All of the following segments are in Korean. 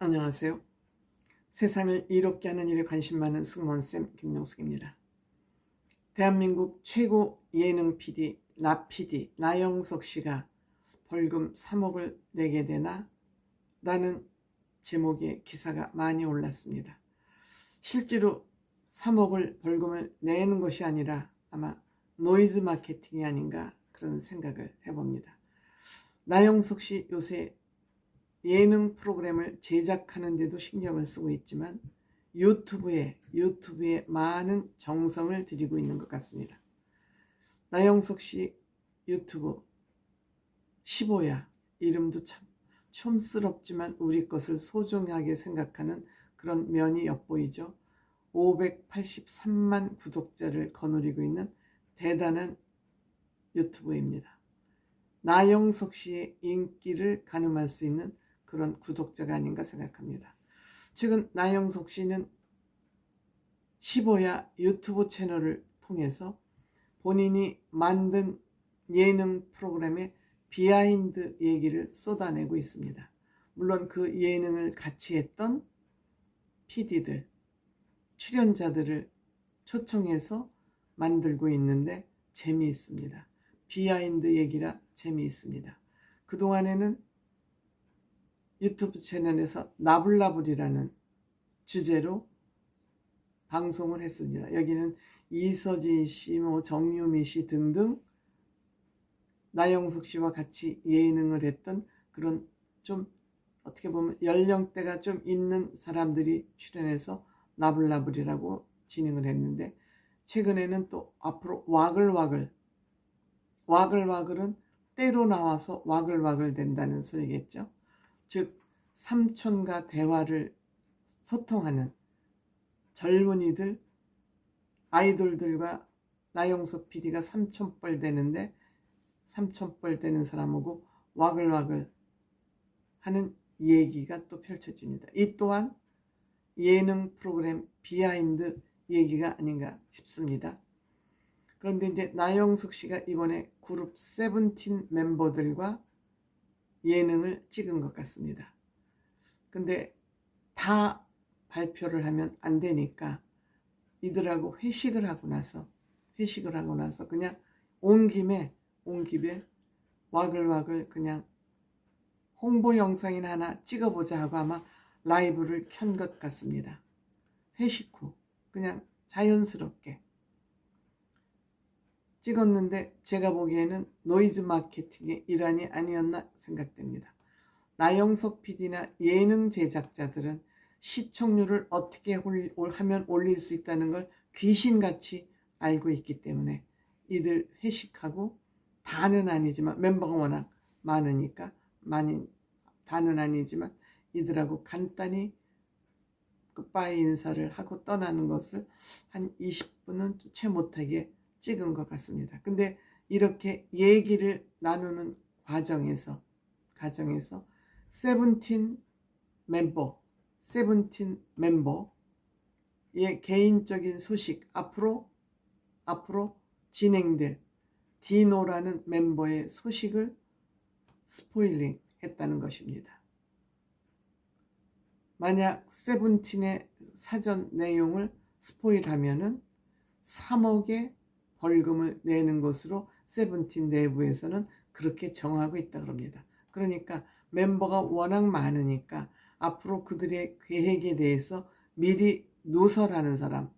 안녕하세요. 세상을 이롭게 하는 일에 관심 많은 승무원쌤 김용숙입니다. 대한민국 최고 예능 PD, 나 PD, 나영석 씨가 벌금 3억을 내게 되나? 라는 제목의 기사가 많이 올랐습니다. 실제로 3억을 벌금을 내는 것이 아니라 아마 노이즈 마케팅이 아닌가 그런 생각을 해봅니다. 나영석 씨 요새 예능 프로그램을 제작하는 데도 신경을 쓰고 있지만 유튜브에 유튜브에 많은 정성을 들이고 있는 것 같습니다. 나영석 씨 유튜브 15야 이름도 참 촌스럽지만 우리 것을 소중하게 생각하는 그런 면이 엿보이죠. 583만 구독자를 거느리고 있는 대단한 유튜브입니다. 나영석 씨의 인기를 가늠할 수 있는 그런 구독자가 아닌가 생각합니다. 최근 나영석 씨는 15야 유튜브 채널을 통해서 본인이 만든 예능 프로그램의 비하인드 얘기를 쏟아내고 있습니다. 물론 그 예능을 같이 했던 PD들, 출연자들을 초청해서 만들고 있는데 재미있습니다. 비하인드 얘기라 재미있습니다. 그동안에는 유튜브 채널에서 나불나불이라는 주제로 방송을 했습니다. 여기는 이서진 씨, 뭐 정유미 씨 등등 나영석 씨와 같이 예능을 했던 그런 좀 어떻게 보면 연령대가 좀 있는 사람들이 출연해서 나불나불이라고 진행을 했는데 최근에는 또 앞으로 와글와글 와글와글은 때로 나와서 와글와글 된다는 소리겠죠. 즉 삼촌과 대화를 소통하는 젊은이들 아이돌들과 나영석 PD가 삼촌뻘 되는데 삼촌뻘 되는 사람하고 와글와글 하는 얘기가 또 펼쳐집니다. 이 또한 예능 프로그램 비하인드 얘기가 아닌가 싶습니다. 그런데 이제 나영석 씨가 이번에 그룹 세븐틴 멤버들과 예능을 찍은 것 같습니다. 근데 다 발표를 하면 안 되니까 이들하고 회식을 하고 나서 회식을 하고 나서 그냥 온 김에 온 김에 와글와글 그냥 홍보 영상이나 하나 찍어보자 하고 아마 라이브를 켠 것 같습니다. 회식 후 그냥 자연스럽게 찍었는데 제가 보기에는 노이즈 마케팅의 일환이 아니었나 생각됩니다. 나영석 PD나 예능 제작자들은 시청률을 어떻게 하면 올릴 수 있다는 걸 귀신같이 알고 있기 때문에 이들 회식하고 다는 아니지만 멤버가 워낙 많으니까 많이 다는 아니지만 이들하고 간단히 끝바이 인사를 하고 떠나는 것을 한 20분은 채 못하게 찍은 것 같습니다. 근데 이렇게 얘기를 나누는 과정에서 과정에서 세븐틴 멤버 세븐틴 멤버의 개인적인 소식 앞으로 앞으로 진행될 디노라는 멤버의 소식을 스포일링 했다는 것입니다. 만약 세븐틴의 사전 내용을 스포일하면은 3억의 벌금을 내는 것으로 세븐틴 내부에서는 그렇게 정하고 있다 그럽니다. 그러니까 멤버가 워낙 많으니까 앞으로 그들의 계획에 대해서 미리 누설하는 사람,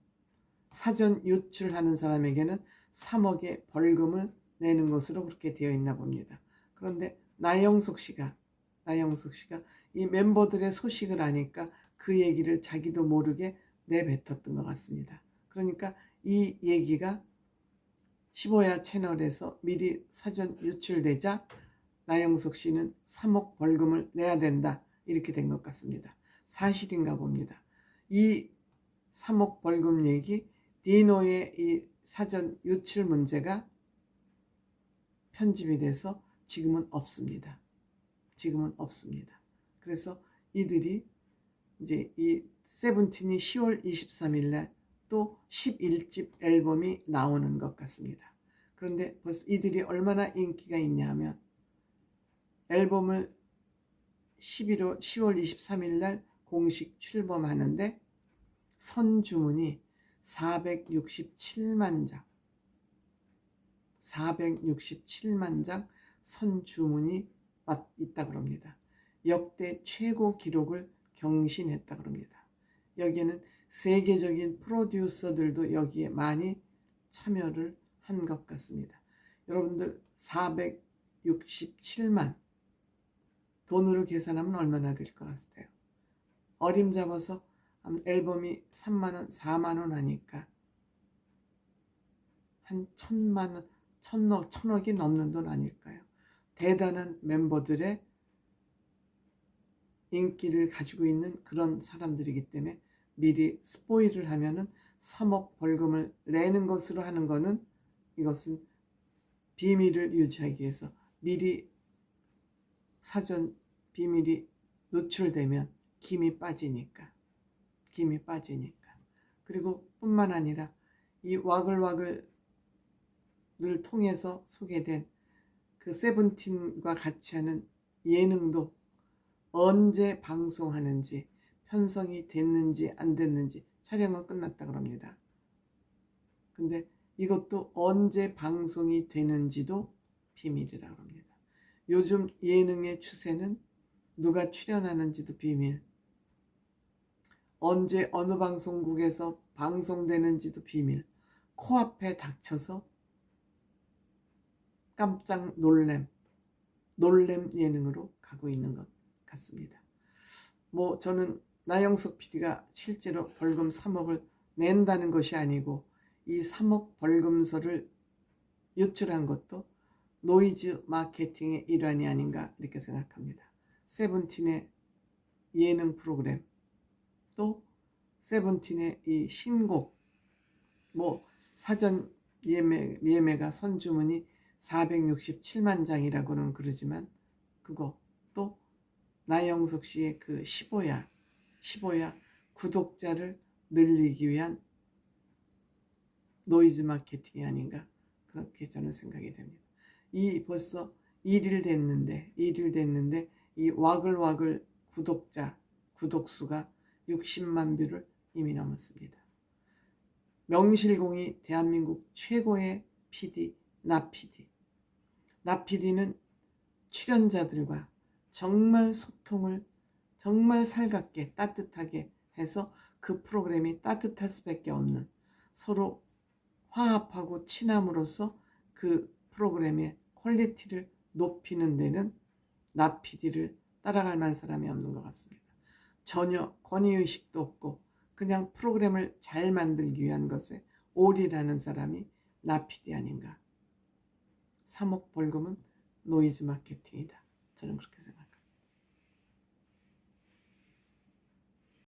사전 유출하는 사람에게는 3억의 벌금을 내는 것으로 그렇게 되어 있나 봅니다. 그런데 나영석 씨가 나영석 씨가 이 멤버들의 소식을 아니까 그 얘기를 자기도 모르게 내뱉었던 것 같습니다. 그러니까 이 얘기가 15야 채널에서 미리 사전 유출되자 나영석 씨는 3억 벌금을 내야 된다. 이렇게 된 것 같습니다. 사실인가 봅니다. 이 3억 벌금 얘기, 디노의 이 사전 유출 문제가 편집이 돼서 지금은 없습니다. 지금은 없습니다. 그래서 이들이 이제 이 세븐틴이 10월 23일 날 또 11집 앨범이 나오는 것 같습니다. 그런데 벌써 이들이 얼마나 인기가 있냐 하면 앨범을 11월, 10월 23일 날 공식 출범하는데 선주문이 467만 장, 467만 장 선주문이 왔- 있다 그럽니다. 역대 최고 기록을 경신했다 그럽니다. 여기에는 세계적인 프로듀서들도 여기에 많이 참여를 한 것 같습니다. 여러분들 467만 돈으로 계산하면 얼마나 될 것 같아요? 어림잡아서 한 앨범이 3만 원, 4만 원 하니까 한 천만 원, 천억, 천억이 넘는 돈 아닐까요? 대단한 멤버들의 인기를 가지고 있는 그런 사람들이기 때문에 미리 스포일을 하면은 3억 벌금을 내는 것으로 하는 거는 이것은 비밀을 유지하기 위해서 미리 사전 비밀이 노출되면 김이 빠지니까 김이 빠지니까. 그리고 뿐만 아니라 이 와글와글을 통해서 소개된 그 세븐틴과 같이 하는 예능도 언제 방송하는지 편성이 됐는지 안 됐는지 촬영은 끝났다 그럽니다. 근데 이것도 언제 방송이 되는지도 비밀이라 그럽니다. 요즘 예능의 추세는 누가 출연하는지도 비밀. 언제 어느 방송국에서 방송되는지도 비밀. 코앞에 닥쳐서 깜짝 놀램, 놀램 예능으로 가고 있는 것 같습니다. 뭐 저는 나영석 PD가 실제로 벌금 3억을 낸다는 것이 아니고 이 3억 벌금서를 유출한 것도 노이즈 마케팅의 일환이 아닌가 이렇게 생각합니다. 세븐틴의 예능 프로그램 또 세븐틴의 이 신곡 뭐 사전 예매, 예매가 선주문이 467만 장이라고는 그러지만 그거 또 나영석 씨의 그 15야 15야 구독자를 늘리기 위한 노이즈 마케팅이 아닌가 그렇게 저는 생각이 됩니다. 이 벌써 1일 됐는데 1일 됐는데 이 와글와글 구독자 구독수가 60만 뷰를 이미 넘었습니다. 명실공히 대한민국 최고의 PD 나 PD 나 PD는 출연자들과 정말 소통을 정말 살갑게 따뜻하게 해서 그 프로그램이 따뜻할 수밖에 없는 서로 화합하고 친함으로써 그 프로그램의 퀄리티를 높이는 데는 나 PD를 따라갈 만한 사람이 없는 것 같습니다. 전혀 권위의식도 없고 그냥 프로그램을 잘 만들기 위한 것에 올이라는 사람이 나 PD 아닌가. 3억 벌금은 노이즈 마케팅이다. 저는 그렇게 생각합니다.